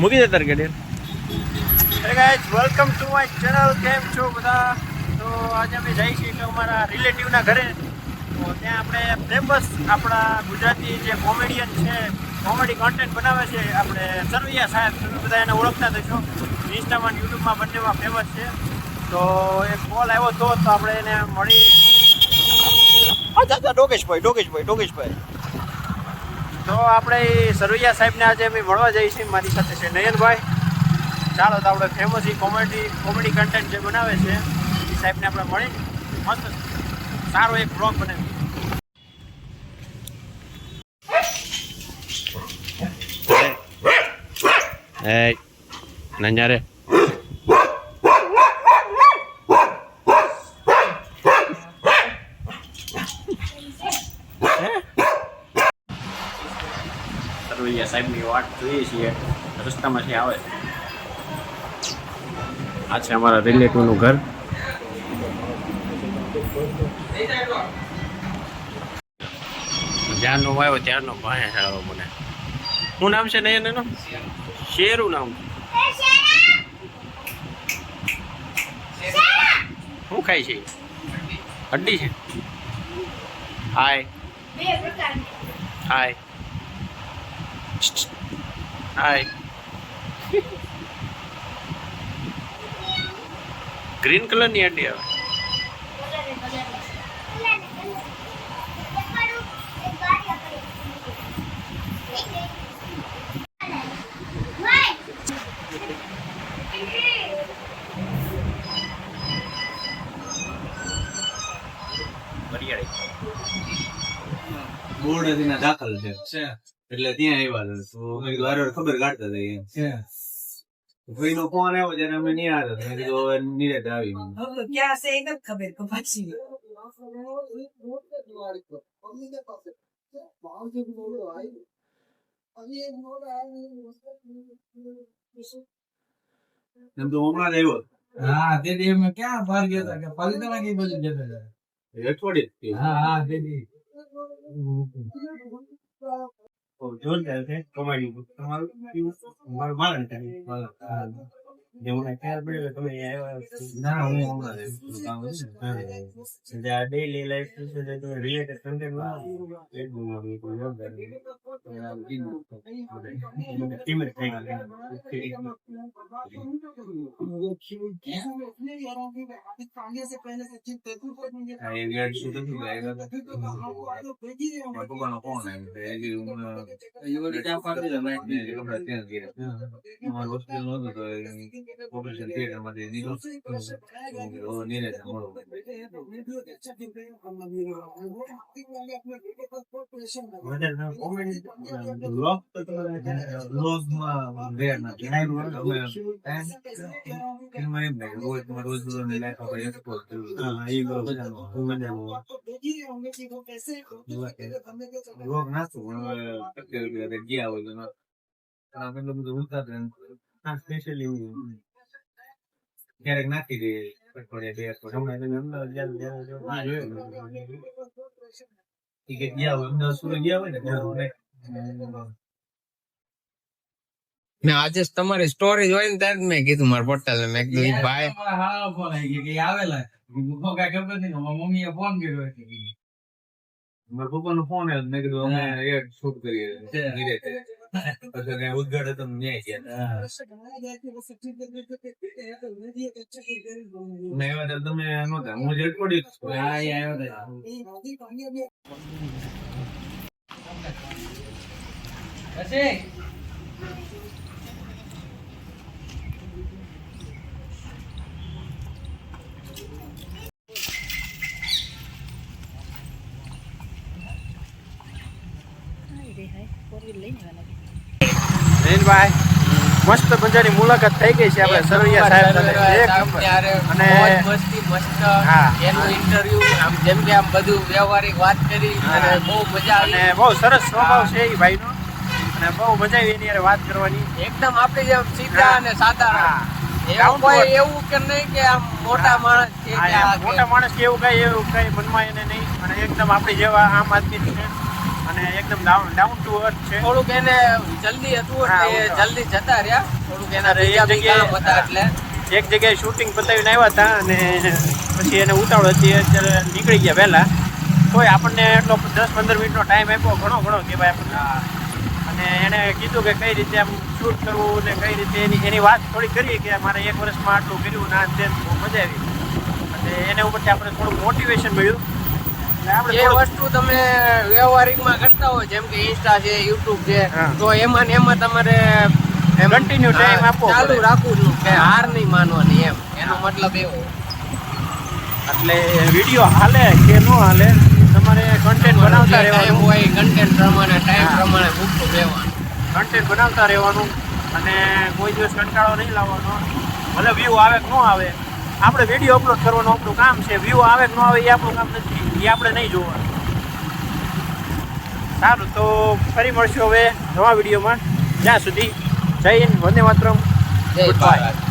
મૂકી દે તારે ગાડી વેલકમ ટુ માય ચેનલ કેમ છો બધા? તો આજે અમે જઈએ છીએ કે અમારા રિલેટિવના ઘરે. તો ત્યાં આપણે ફેમસ આપણા ગુજરાતી જે કોમેડિયન છે કોમેડી કોન્ટેન્ટ બનાવે છે આપણે સરવૈયા સાહેબ તમે બધા એને ઓળખતા થશો ઇન્સ્ટામાં યુટ્યુબમાં બંનેમાં ફેમસ છે. તો એક કોલ આવ્યો તો તો આપણે એને મળી. ડોકેશભાઈ ડોકેશભાઈ ડોકેશભાઈ. તો આપણે એ સરવૈયા સાહેબને આજે અમે મળવા જઈએ છીએ મારી સાથે છે નયનભાઈ. ચાલો તો આપણે ફેમસ એ કોમેડી કોમેડી કન્ટેન્ટ જે બનાવે છે એ સાહેબને આપણે મળી. મસ્ત. સારો એક બ્લોગ બનાવી. એ નંજા રે. સરવૈયા સાહેબની વાટ જોઈએ છીએ રસ્તામાંથી આવે આ છે અમારા રિલેટિવનું ઘર જ્યારનો આવ્યો ત્યારનો ભાઈ આવ્યો મને શું નામ છે નયન એનું શેરું નામ શું ખાય છે હડ્ડી છે હાય હાય હાય ગ્રીન કલરની આંટી આવે. બોર્ડ દાખલ છે. એટલે ત્યાં આવ્યા તો મેં કીધું હારે ખબર કાઢતા હતા એમ. ભાઈ નો ફોન આવ્યો ત્યારે અમે નહીં આવ્યા મેં કીધું હવે નિરાતે આવી ક્યાં છે એ નથી ખબર કે પછી. એમ તો હમણાં જ આવ્યો હા તે અમે ક્યાં બહાર ગયા હતા કે પલિતાણા કઈ બાજુ ગયા હતા? અઠવાડિયે હા હા તે જોરદાર છે કમાડી તમારું મારું જેમને ખ્યાલ પડ્યો તમે ના હું ને. ડેઈલી લાઈફ છે જે તમે રિલેટેડ કન્ટેન્ટ બનાવો એટલું મારું કોઈ જોરદાર ટીમ થઈ ગઈ એ તો એ એ હોસ્પિટલ નહોતું રોગ નાખું ગયા હોય તો ના. હા સ્પેશિયલી ક્યારેક નાખી દઈએ અઠવાડિયે બે અઠવાડિયે. હમણાં તમે અમદાવાદ ગયા જોયું. કે ગયા હોય અમદાવાદ સુરત ગયા હોય ને ત્યારે મેં આજે તમારી સ્ટોરી જોઈ ને ત્યારે મેં કીધું મારા પટેલ મેં કીધું ભાઈ હા ફોન આવી કે આવેલા કઈ ખબર નથી મારા મમ્મીએ ફોન કર્યો એટલે મારા પપ્પાનો ફોન આવ્યો મેં કીધું અમે એક શૂટ કરીએ છે. નિરાંતે. પછી કઈ ઉદઘાટન તો ન્યાય ગયા મેં એવા ત્યારે તમે નહોતા હું જ અઠવાડિયે જ છું. હા એ આવ્યો હતો પછી જયંતભાઈ મસ્ત મજાની મુલાકાત થઈ ગઈ છે આપણે સરવૈયા સાહેબ સાથે. એક. અને- મસ્તી મસ્ત એનું ઇન્ટરવ્યુ આમ જેમ કે આમ બધું વ્યવહારિક વાત કરી અને બહુ મજા અને બહુ સરસ સ્વભાવ છે એ ભાઈનો. અને બહુ મજા આવી એની વાત કરવાની. એકદમ આપણી જેમ સીધા અને સાદા. એવું કોઈ એવું કે નહીં કે આમ મોટા માણસ મોટા માણસ કે એવું કઈ એવું કઈ મનમાં એને નહીં. અને એકદમ આપણી જેવા આમ આદમી છે. અને એકદમ ડાઉન ડાઉન ટુ અર્થ છે. થોડુંક એને જલ્દી હતું એટલે જલ્દી જતા રહ્યા. થોડુંક એના રહ્યા બીજા જગ્યાએ- હતા એટલે. એક જગ્યાએ શૂટિંગ પતાવીને આવ્યા હતા અને પછી એને ઉતાવળ હતી અત્યારે નીકળી ગયા વહેલા. તોય આપણને એટલો દસ પંદર મિનિટનો ટાઈમ આપ્યો ઘણો ઘણો કહેવાય આપણને. અને એણે કીધું કે કઈ રીતે આમ શૂટ કરવું ને કઈ રીતે એની એની વાત થોડી કરી કે મારે એક વર્ષમાં આટલું કર્યું ના તેમ બહુ મજા આવી. અને એને ઉપરથી આપણે થોડું મોટિવેશન મળ્યું. જે વસ્તુ તમે વ્યવહારિકમાં કરતા હોય જેમ કે ઇન્સ્ટા છે યુટ્યુબ છે તો એમાં ને એમાં તમારે કન્ટિન્યુ ટાઈમ આપો ચાલુ. રાખવું કે હાર નહીં માનવાની એમ. એનો મતલબ એવો. એટલે વીડિયો હાલે કે ન હાલે તમારે કન્ટેન્ટ બનાવતા રહેવાનું. હોય કન્ટેન્ટ પ્રમાણે ટાઈમ. પ્રમાણે મૂકતું રહેવાનું. કન્ટેન્ટ બનાવતા રહેવાનું અને કોઈ દિવસ કંટાળો નહીં લાવવાનો. ભલે વ્યૂ આવે કે ન આવે આપણે વીડિયો અપલોડ કરવાનું આપણું કામ છે. વ્યૂ આવે કે ન આવે એ આપણું કામ નથી. એ આપણે નહીં જોવાનું. સારું તો ફરી મળશું હવે નવા વિડીયોમાં જ્યાં સુધી જય હિન્દ વંદે માતરમ. જય Goodbye. ભારત.